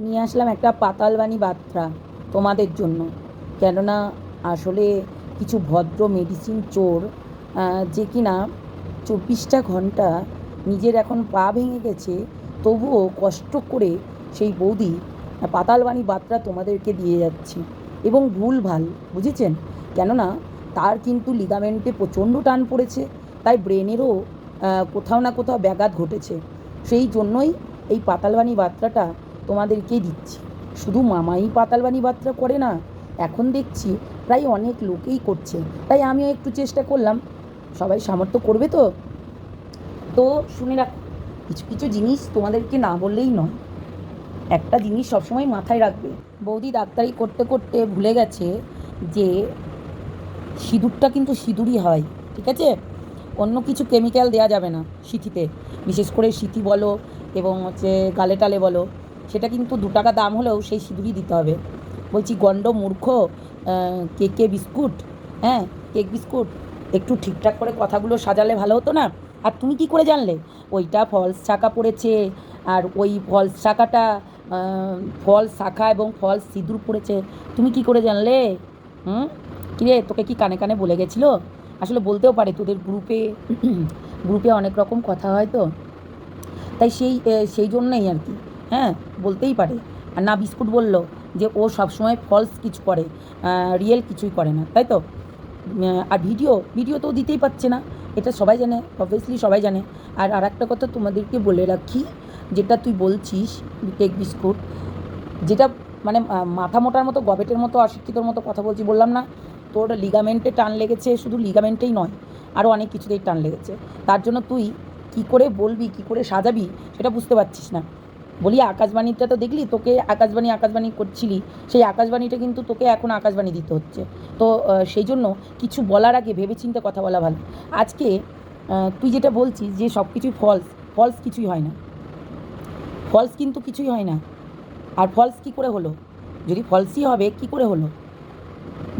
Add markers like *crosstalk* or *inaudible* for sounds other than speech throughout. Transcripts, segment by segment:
নিয়ে আসলাম একটা পাতালবাণী বার্তা তোমাদের জন্য। কেননা আসলে কিছু ভদ্র মেডিসিন চোর যে কিনা চব্বিশটা ঘণ্টা নিজের এখন পা ভেঙে গেছে, তবুও কষ্ট করে সেই বৌদি পাতালবাণী বার্তা তোমাদেরকে দিয়ে যাচ্ছে। এবং ভুল ভালো বুঝেছেন? কেননা তার কিন্তু লিগামেন্টে প্রচণ্ড টান পড়েছে, তাই ব্রেনেরও কোথাও না কোথাও ব্যাঘাত ঘটেছে। সেই জন্যই এই পাতালবাণী বার্তাটা তোমাদেরকেই দিচ্ছি। শুধু মামাই পাতালবাণী বার্তা করে না, এখন দেখছি প্রায় অনেক লোকেই করছে। তাই আমিও একটু চেষ্টা করলাম। সবাই সামর্থ্য করবে তো? তো শুনে রাখ, কিছু কিছু জিনিস তোমাদেরকে না বললেই নয়। একটা জিনিস সবসময় মাথায় রাখবে। বৌদি ডাক্তারি করতে করতে ভুলে গেছে যে সিঁদুরটা কিন্তু সিঁদুরই হয়, ঠিক আছে? অন্য কিছু কেমিক্যাল দেওয়া যাবে না সিথিতে। বিশেষ করে সিথি বলো এবং হচ্ছে গালে টালে বলো। সেটা কিন্তু দু টাকা দাম হলেও সেই সিঁদুরই দিতে হবে। বলছি, গন্ড মূর্খ কেকে বিস্কুট? হ্যাঁ কেক বিস্কুট। একটু ঠিকঠাক করে কথাগুলো সাজালে ভালো হতো না? আর তুমি কি করে জানলে? ওইটা ফলস শাখা পড়েছে, আর ওই ফলস শাখাটা ফল শাখা এবং ফলস সিঁদুর পড়েছে। তুমি কি করে জানলে? হুম? কিরে তোকে কি কানে কানে বলে গেছিল? আসলে বলতেও পারে, তোদের গ্রুপে *clears throat* গ্রুপে অনেক রকম কথা হয় তো। তাই সেই সেই জন্যই আর কি। হ্যাঁ বলতেই পারে। আর না বিস্কুট বলল যে ও সবসময় ফলস কিছু করে রিয়েল কিছুই করে না, তাই তো? আর ভিডিও ভিডিও তো দিতেই পারছে না, এটা সবাই জানে অবভিয়াসলি সবাই জানে। আর আর একটা কথা তোমাদেরকে বলে রাখি, যেটা তুই বলছিস কেক বিস্কুট যেটা মানে মাথা মোটার মতো, গবেটের মতো, অশিক্ষিতর মতো কথা বলছি, বললাম না, তোর লিগামেন্টে টান লেগেছে, শুধু লিগামেন্টেই নয় আরও অনেক কিছুতেই টান লেগেছে। তার জন্য তুই কি করে বলবি, কি করে সাজাবি, সেটা বুঝতে পারছিস না। বলি, আকাশবাণীটা তো দেখলি, তোকে আকাশবাণী আকাশবাণী করছিলি। সেই আকাশবাণীটা কিন্তু তোকে এখন আকাশবাণী দিতে হচ্ছে। তো সেই জন্য কিছু বলার আগে ভেবেচিন্তে কথা বলা ভালো। আজকে তুই যেটা বলছিস যে সব কিছুই ফলস ফলস কিছুই হয় না। ফলস কিন্তু কিছুই হয় না। আর ফলস কি করে হলো? যদি ফলসই হবে, কি করে হলো?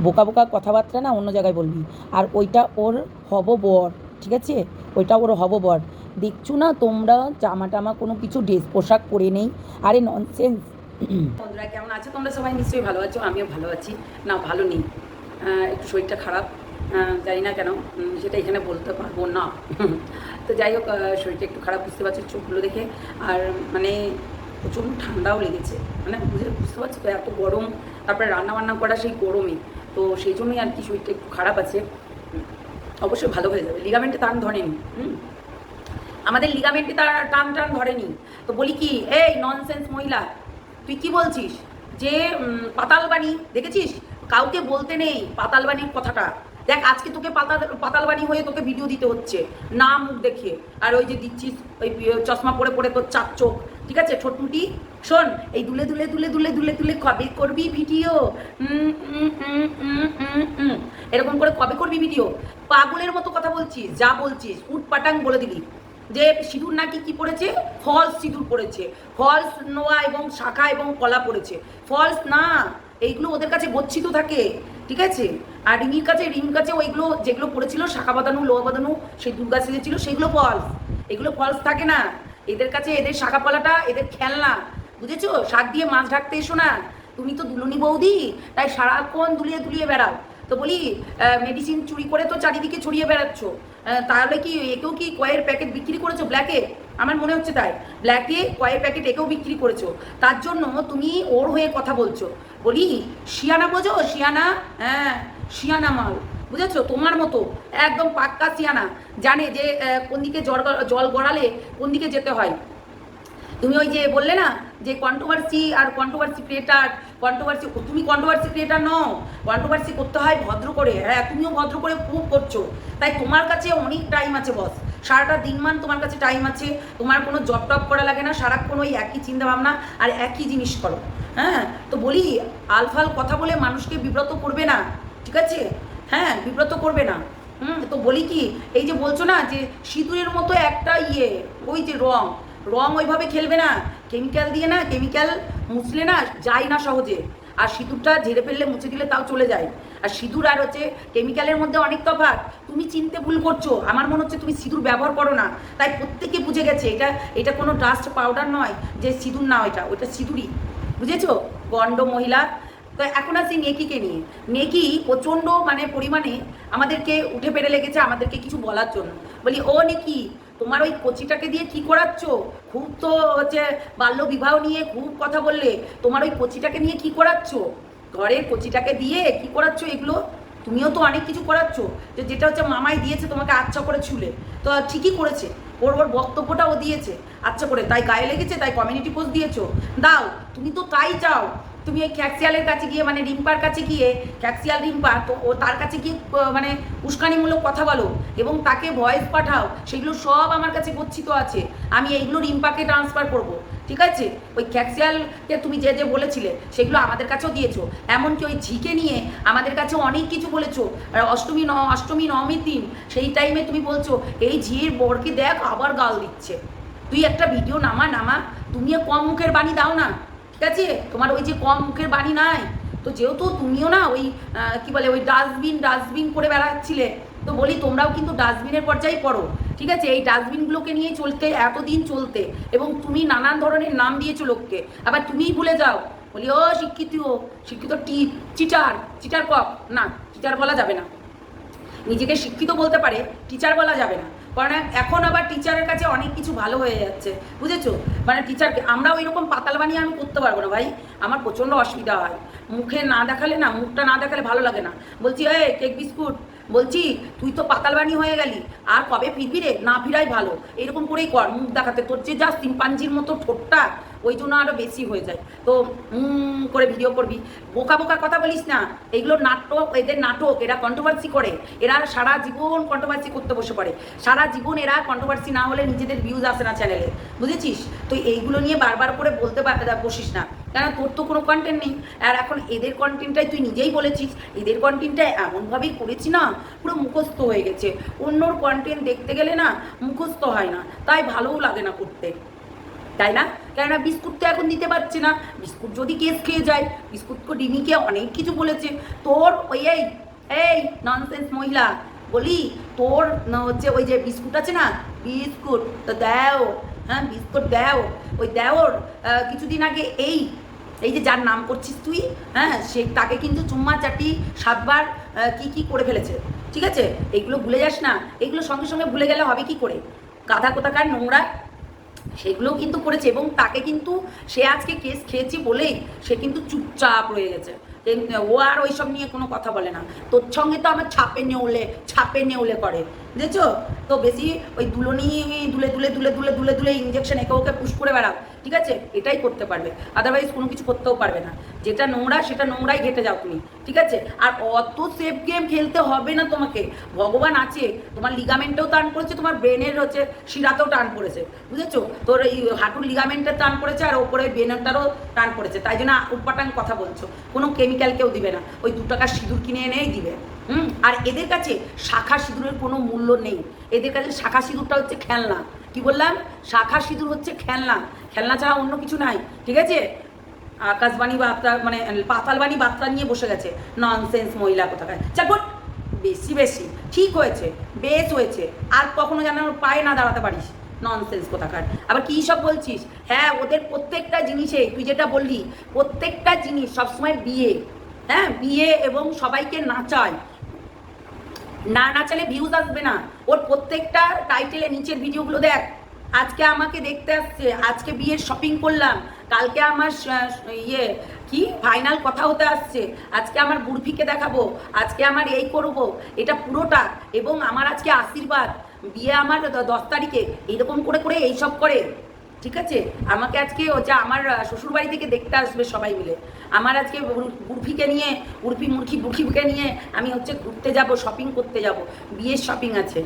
বোকা বোকা কথাবার্তা না অন্য জায়গায় বলবি। আর ওইটা ওর হব বর ঠিক আছে? ওইটা ওর হব বর দেখছ না তোমরা, জামা টামা কোনো কিছু ড্রেস পোশাক পরে নেই? আরে ননসেন্স বন্ধুরা, কেমন আছো? তোমরা সবাই নিশ্চয়ই ভালো আছো, আমিও ভালো আছি। না, ভালো নেই। একটু শরীরটা খারাপ। জানি না কেন সেটা এখানে বলতে পারব না। তো যাই হোক শরীরটা একটু খারাপ, বুঝতে পারছ চোখগুলো দেখে। আর মানে প্রচণ্ড ঠান্ডাও লেগেছে। মানে বুঝে, বুঝতে পারছ তো, এত গরম। তারপরে রান্না বান্না করা সেই গরমে। তো সেই জন্যই আর কি শরীরটা একটু খারাপ আছে। অবশ্যই ভালো হয়ে যাবে। লিগামেন্টে টান ধরেনি। হুম? আমাদের লিগামেন্টে তার টান টান ধরেনি। তো বলি কি, এই ননসেন্স মহিলা, তুই কি বলছিস? যে পাতালবাণী, দেখেছিস? কাউকে বলতে নেই পাতালবাণীর কথাটা। দেখ, আজকে তোকে পাতাল, পাতালবাণী হয়ে তোকে ভিডিও দিতে হচ্ছে। না মুখ দেখিয়ে আর ওই যে দিচ্ছিস, ওই চশমা পরে পরে তোর চার চোখ, ঠিক আছে? ছোটমুটি, শোন, এই দুলে দুলে দুলে দুলে দুলে দুলে কবে করবি ভিডিও। এরকম করে কবে করবি ভিডিও পাগলের মতো কথা বলছিস, যা বলছিস উট পাটাং বলে দিলি। যে সিঁদুর নাকি কি পড়েছে? ফলস সিঁদুর পড়েছে। ফলস নোয়া এবং শাখা এবং কলা পড়েছে। ফলস না, এইগুলো ওদের কাছে গচ্ছিত থাকে, ঠিক আছে? আর রিমির কাছে রিমির কাছে ওইগুলো যেগুলো পড়েছিল, শাখা বাঁধানো লোয়া বাঁধানো, সেই দুর্গা সেজেছিল সেগুলো ফলস। এগুলো ফলস থাকে না। এদের কাছে এদের শাখা পালাটা, এদের খেলনা। বুঝেছ? শাক দিয়ে মাছ ঢাকতে এসো না। তুমি তো দুলুনি বৌদি, তাই সারাক্ষণ দুলিয়ে দুলিয়ে বেড়াও। তো বলি মেডিসিন চুরি করে তো চারিদিকে ছড়িয়ে বেড়াচ্ছ। তাহলে কি একেও কি কয়ের প্যাকেট বিক্রি করেছ ব্ল্যাকে আমার মনে হচ্ছে তাই। ব্ল্যাকে কয়ের প্যাকেট একেও বিক্রি করেছ। তার জন্য তুমি ওর হয়ে কথা বলছো। বলি, শিয়ানা বোঝো? শিয়ানা হ্যাঁ শিয়ানা মাল। বুঝেছ? তোমার মতো। একদম পাক্কা শিয়ানা। জানে যে কোন দিকে জল জল গড়ালে কোন দিকে যেতে হয়। তুমি ওই যে বললে না, যে কন্ট্রোভার্সি আর কন্ট্রোভার্সি ক্রিয়েটার কন্ট্রোভার্সি তুমি কন্ট্রোভার্সি ক্রিয়েটার নও কন্ট্রোভার্সি করতে হয় ভদ্র করে। হ্যাঁ তুমিও ভদ্র করে খুব করছ। তাই তোমার কাছে অনেক টাইম আছে বস সারাটা দিনমান তোমার কাছে টাইম আছে। তোমার কোনো জব টপ করা লাগে না, সারাক্ষণ ওই একই চিন্তা ভাবনা আর একই জিনিস করো। হ্যাঁ তো বলি, আলফাল কথা বলে মানুষকে বিব্রত করবে না, ঠিক আছে? হ্যাঁ বিব্রত করবে না। হুম, তো বলি কি, এই যে বলছো না যে সিঁদুরের মতো একটা ইয়ে ওই যে রং রং ওইভাবে খেলবে না কেমিক্যাল দিয়ে না কেমিক্যাল মুছলে না যায় না সহজে। আর সিঁদুরটা ঝেড়ে ফেললে, মুছে দিলে তাও চলে যায়। আর সিঁদুর আর হচ্ছে কেমিক্যালের মধ্যে অনেক তফাৎ। তুমি চিনতে ভুল করছ। আমার মনে হচ্ছে তুমি সিঁদুর ব্যবহার করো না। তাই প্রত্যেকে বুঝে গেছে, এটা এটা কোনো ডাস্ট পাউডার নয় যে সিঁদুর না ওইটা ওইটা সিঁদুরই। বুঝেছ? গণ্ড মহিলা। তো এখন আসি নেকিকে নিয়ে। নেকি প্রচণ্ড মানে পরিমাণে আমাদেরকে উঠে পেরে লেগেছে, আমাদেরকে কিছু বলার জন্য। বলি, ও নেকি তোমার ওই কচিটাকে দিয়ে কি করাচ্ছ? খুব তো হচ্ছে বাল্য বিবাহ নিয়ে খুব কথা বললে। তোমার ওই কচিটাকে নিয়ে কি করাচ্ছ? ঘরের কচিটাকে দিয়ে কি করাচ্ছ এগুলো? তুমিও তো অনেক কিছু করাচ্ছ। যে যেটা হচ্ছে মামাই দিয়েছে তোমাকে আচ্ছা করে ছুলে। তো ঠিকই করেছে। ওর ওর বক্তব্যটা ও দিয়েছে। আচ্ছা করে। তাই গায়ে লেগেছে, তাই কমিউনিটি পোস্ট দিয়েছ। দাও, তুমি তো তাই চাও। তুমি ওই ক্যাক্সিয়ালের কাছে গিয়ে মানে রিম্পার কাছে গিয়ে, ক্যাক্সিয়াল রিম্পা, তো ও তার কাছে গিয়ে মানে উস্কানিমূলক কথা বলো এবং তাকে ভয়েস পাঠাও, সেগুলো সব আমার কাছে গচ্ছিত আছে। আমি এইগুলো রিম্পাকে ট্রান্সফার করব, ঠিক আছে? ওই ক্যাক্সিয়ালকে তুমি যে যে বলেছিলে, সেগুলো আমাদের কাছেও দিয়েছ। এমনকি ওই ঝিকে নিয়ে আমাদের কাছে অনেক কিছু বলেছ। অষ্টমী ন, অষ্টমী, নবমীর দিন, সেই টাইমে তুমি বলছো, এই ঝির বরকে দেখ, আবার গাল দিচ্ছে। তুই একটা ভিডিও নামা নামা তুমিও কম মুখের বাণী দাও না। ঠিক আছে? তোমার ওই যে কম মুখের বাণী নাই? তো যেহেতু তুমিও না ওই কি বলে, ওই ডাস্টবিন ডাস্টবিন করে বেড়াচ্ছিলে, তো বলি তোমরাও কিন্তু ডাস্টবিনের পর্যায়ে পড়ো, ঠিক আছে? এই ডাস্টবিনগুলোকে নিয়ে চলতে, এতদিন চলতে, এবং তুমি নানান ধরনের নাম দিয়েছ লোককে। আবার তুমিই ভুলে যাও, বলি, ও, শিক্ষিত শিক্ষিত টি চিটার চিটার কক না চিটার বলা যাবে না। নিজেকে শিক্ষিত বলতে পারে টিচার বলা যাবে না। কারণ এখন আবার টিচারের কাছে অনেক কিছু ভালো হয়ে যাচ্ছে, বুঝেছ? মানে টিচারকে আমরা ওই রকম পাতাল বানিয়ে আমি করতে পারব না ভাই। আমার প্রচণ্ড অসুবিধা হয়। মুখে না দেখালে না, মুখটা না দেখালে ভালো লাগে না। বলছি এ কেক বিস্কুট বলছি, তুই তো পাতাল বানি হয়ে গেলি। আর কবে ফিরবি রে? না ফিরাই ভালো। এরকম করেই কর, মুখ দেখাতে। তোর যে যা সিম্পাঞ্জির মতো ঠোঁটটা ওই জন্য আরও বেশি হয়ে যায়। তো করে ভিডিও করবি। বোকা বোকা কথা বলিস না। এগুলো নাটক, এদের নাটক, এরা কন্ট্রোভার্সি করে। এরা সারা জীবন কন্ট্রোভার্সি করতে বসে পড়ে। সারা জীবন এরা কন্ট্রোভার্সি না হলে নিজেদের ভিউজ আসে না চ্যানেলে বুঝেছিস? তো এইগুলো নিয়ে বারবার করে বলতে বসিস না। কেন? তোর তো কোনো কন্টেন্ট নেই। আর এখন এদের কন্টেন্টটাই তুই নিজেই বলেছিস। এদের কন্টেন্টটা এমনভাবেই করেছি না, পুরো মুখস্থ হয়ে গেছে। অন্যর কন্টেন্ট দেখতে গেলে না মুখস্থ হয় না। তাই ভালোও লাগে না করতে। তাই না? কেননা বিস্কুট তো এখন দিতে পারছে না। বিস্কুট যদি কেস খেয়ে যায়, বিস্কুট তো ডিমিকে অনেক কিছু বলেছে। তোর ওই এই এই ননসেন্স মহিলা, বলি তোর হচ্ছে ওই যে বিস্কুট আছে না? বিস্কুট, তো দেও হ্যাঁ বিস্কুট দেও। ওই দেওর কিছুদিন আগে এই এই যে যার নাম করছিস তুই হ্যাঁ সে তাকে কিন্তু চুম্মা চাটি সাতবার কি কি করে ফেলেছে, ঠিক আছে? এগুলো ভুলে যাস না। এগুলো সঙ্গে সঙ্গে ভুলে গেলে হবে কি করে? গাধা কোথাকার নোংরা সেগুলোও কিন্তু করেছে এবং তাকে কিন্তু সে আজকে কেস খেয়েছি বলেই সে কিন্তু চুপচাপ রয়ে গেছে। ও আর ওইসব নিয়ে কোনো কথা বলে না। তোর সঙ্গে তো আমার ছাপে নেউলে ছাপে নেউলে করে। বুঝেছ? তো বেশি ওই দুলনি দুলে দুলে দুলে দুলে দুলে দুলে ইঞ্জেকশন একে ওকে পুশ করে বেড়াও ঠিক আছে? এটাই করতে পারবে। আদারওয়াইজ কোনো কিছু করতেও পারবে না। যেটা নোংরা, সেটা নোংরাই ঘেটে যাও তুমি, ঠিক আছে? আর অত সেফ গেম খেলতে হবে না তোমাকে। ভগবান আছে, তোমার লিগামেন্টেও টান পড়েছে, তোমার ব্রেনের হচ্ছে শিরাতেও টান পড়েছে, বুঝেছ? তোর এই হাঁটুর লিগামেন্টের টান পড়েছে, আর ওপরে ব্রেনেরটারও টান পড়েছে, তাই জন্য উটপাটাং কথা বলছো। কোনো কেমিক্যাল কেউ দিবে না, ওই দু টাকার সিঁদুর কিনে এনেই দিবে, হুম? আর এদের কাছে শাখা সিঁদুরের কোনো মূল্য নেই, এদের কাছে শাখা সিঁদুরটা হচ্ছে খেলনা, কি বললাম? শাখা সিঁদুর হচ্ছে খেলনা খেলনা ছাড়া অন্য কিছু নাই, ঠিক আছে? আকাশবাণী বার্তা মানে পাতালবাণী বার্তা নিয়ে বসে গেছে। ননসেন্স মহিলা কোথাকার। চাল বল বেশি বেশি। ঠিক হয়েছে, বেশ হয়েছে। আর কখনো যেন পায়ে না দাঁড়াতে পারিস। ননসেন্স কোথাকার। আবার কী সব বলছিস? হ্যাঁ ওদের প্রত্যেকটা জিনিসে, তুই যেটা বললি, প্রত্যেকটা জিনিস সবসময় বিয়ে। হ্যাঁ বিয়ে এবং সবাইকে নাচায়। না নাচালে ভিউজ আসবে না। ওর প্রত্যেকটা টাইটেলে নিচের ভিডিওগুলো দেখ। আজকে আমাকে দেখতে আসছে, আজকে বিয়ের শপিং করলাম, কালকে আমার ইয়ে কি? ফাইনাল কথা হতে আসছে। আজকে আমার বুড়ফিকে দেখাবো, আজকে আমার এই করব, এটা পুরোটা, এবং আমার আজকে আশীর্বাদ। বিয়ে আমার দশ তারিখে, এইরকম করে করে এইসব করে, ঠিক আছে? আমাকে আজকে যা আমার শ্বশুরবাড়ি থেকে দেখতে আসবে সবাই মিলে। আমার আজকে বুড়ফিকে নিয়ে উর্ফি মুরখি বুড়ফিকে নিয়ে আমি হচ্ছে ঘুরতে যাব শপিং করতে যাব। বিয়ের শপিং আছে,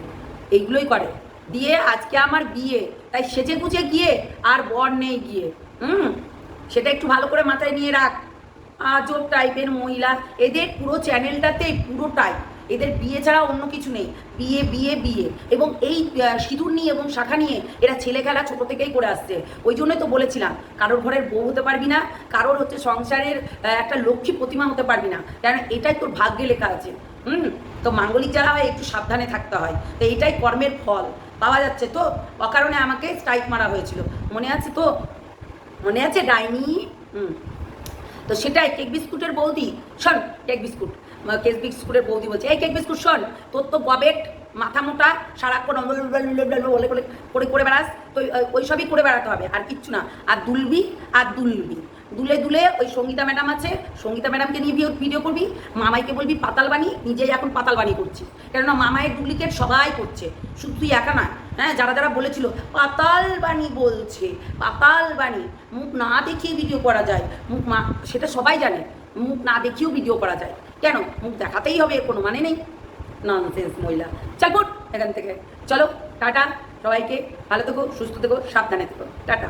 এইগুলোই করে। দিয়ে আজকে আমার বিয়ে। তাই সেজে গুজে গিয়ে আর বর নেই গিয়ে। হুম? সেটা একটু ভালো করে মাথায় নিয়ে রাখ। আজব টাইপের মহিলা। এদের পুরো চ্যানেলটাতে পুরোটাই এদের বিয়ে ছাড়া অন্য কিছু নেই। বিয়ে বিয়ে বিয়ে। এবং এই সিঁদুর নিয়ে এবং শাখা নিয়ে এরা ছেলে খেলা ছোট থেকেই করে আসছে। ওই জন্যই তো বলেছিলাম, কারোর ঘরের বউ হতে পারবি না, কারোর হচ্ছে সংসারের একটা লক্ষ্মী প্রতিমা হতে পারবি না। কারণ এটাই তোর ভাগ্যে লেখা আছে। হুম? তো মাঙ্গলিক যারা হয়, একটু সাবধানে থাকতে হয়। তো এটাই কর্মের ফল। পাওয়া যাচ্ছে। তো অকারণে আমাকে স্ট্রাইক মারা হয়েছিল। মনে আছে তো? মনে আছে ডাইনি? হুম। তো সেটাই কেক বিস্কুটের বৌদি। শোন, কেক বিস্কুট। কেক বিস্কুটের বৌদি বলছে, এই কেক বিস্কুট শোন, তোর তো গবেট, মাথা মোটা, সারাক্ষণ বলে করে করে বেড়াস, তো ওই সবই করে বেড়াতে হবে, আর কিচ্ছু না। আর দুলবি আর দুলবি। দুলে দুলে ওই সঙ্গীতা ম্যাডাম আছে, সঙ্গীতা ম্যাডামকে নিয়ে ভিডিও- করবি, মামাইকে বলবি পাতাল বানি নিজেই এখন পাতাল বানি করছি কেননা মামায়ের ডুপ্লিকেট সবাই করছে, শুধু তুই একা না হ্যাঁ যারা যারা বলেছিল পাতাল বাণী বলছে পাতাল বাণী মুখ না দেখিয়ে ভিডিও করা যায়, মুখ মা, সেটা সবাই জানে, মুখ না দেখিয়েও ভিডিও করা যায়। কেন? মুখ দেখাতেই হবে, এর কোনো মানে নেই। ননসেন্স মহিলা চল এখান থেকে। চলো, টাটা, সবাইকে, ভালো থেকো, সুস্থ থেকো, সাবধানে থেকো। টাটা।